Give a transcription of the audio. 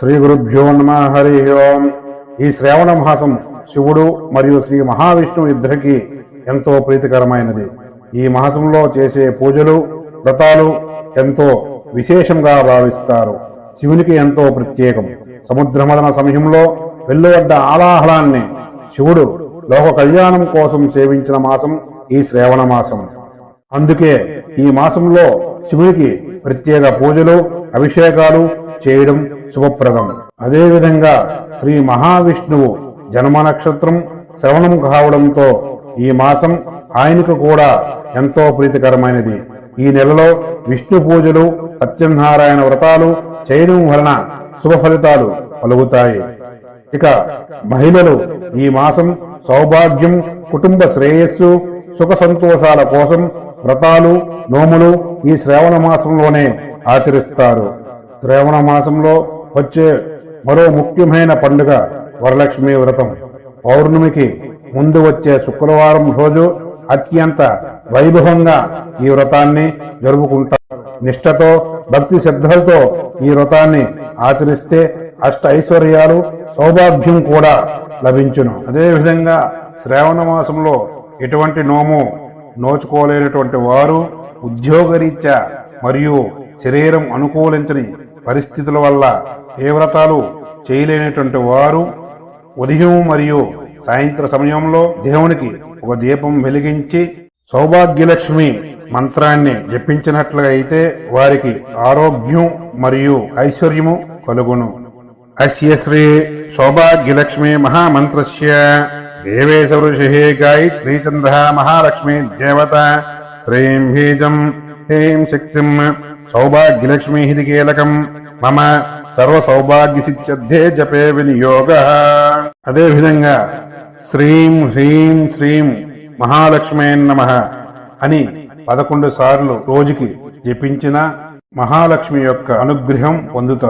శ్రీ గురుభ్యో నమ హరి ఓం. ఈ శ్రావణ మాసం శివుడు మరియు శ్రీ మహావిష్ణువు ఇద్దరికి ఎంతో ప్రీతికరమైనది. ఈ మాసంలో చేసే పూజలు వ్రతాలు ఎంతో విశేషంగా భావిస్తారు. శివునికి ఎంతో ప్రత్యేకం. సముద్రమదన సమయంలో వెల్లువడ్డ ఆలాహలాన్ని శివుడు లోక కళ్యాణం కోసం సేవించిన మాసం ఈ శ్రావణ మాసం. అందుకే ఈ మాసంలో శివుడికి ప్రత్యేక పూజలు అభిషేకాలు చేయడం శుభప్రదం. అదేవిధంగా శ్రీ మహావిష్ణువు జన్మ నక్షత్రం శ్రవణం కావడంతో ఈ మాసం ఆయనకు కూడా ఎంతో ప్రీతికరమైనది. ఈ నెలలో విష్ణు పూజలు సత్యనారాయణ వ్రతాలు చేయడం వలన శుభ ఫలితాలు కలుగుతాయి. ఇక మహిళలు ఈ మాసం సౌభాగ్యం కుటుంబ శ్రేయస్సు సుఖ సంతోషాల కోసం వ్రతాలు నోములు ఈ శ్రావణ మాసంలోనే ఆచరిస్తారు. శ్రావణ మాసంలో వచ్చే మరో ముఖ్యమైన పండుగ వరలక్ష్మి వ్రతం. పౌర్ణమికి ముందు వచ్చే శుక్రవారం రోజు అత్యంత వైభవంగా ఈ వ్రతాన్ని జరుపుకుంటారు. నిష్ఠతో భక్తి శ్రద్ధలతో ఈ వ్రతాన్ని ఆచరిస్తే అష్ట ఐశ్వర్యాలు సౌభాగ్యం కూడా లభించును. అదేవిధంగా శ్రావణ మాసంలో ఎటువంటి నోము నోచుకోలేనటువంటి వారు ఉద్యోగరీత్యా మరియు శరీరం అనుకూలించని పరిస్థితుల వల్ల ఏ వ్రతాలు చేయలేనటువంటి వారు ఉదయం మరియు సాయంత్ర సమయంలో దేవునికి ఒక దీపం వెలిగించి సౌభాగ్యలక్ష్మి మంత్రాన్ని జపించినట్లయితే అయితే వారికి ఆరోగ్యం మరియు ఐశ్వర్యము కలుగును. అస్య శ్రీ సౌభాగ్యలక్ష్మి మహామంత్రస్య. దేవేశ ఋషి గాయత్రీ చంద్ర మహాలక్ష్మి దేవత శ్రీం బీజం హ్రీం శక్తిం సౌభాగ్యలక్ష్మి ఇది కీలకం మమ సర్వ సౌభాగ్య సిద్ధ్యర్థే జపే వినియోగ అదే విధంగా శ్రీం హ్రీం శ్రీం మహాలక్ష్మే నమ అని పదకొండు సార్లు రోజుకి జపించిన మహాలక్ష్మి యొక్క అనుగ్రహం పొందుతారు.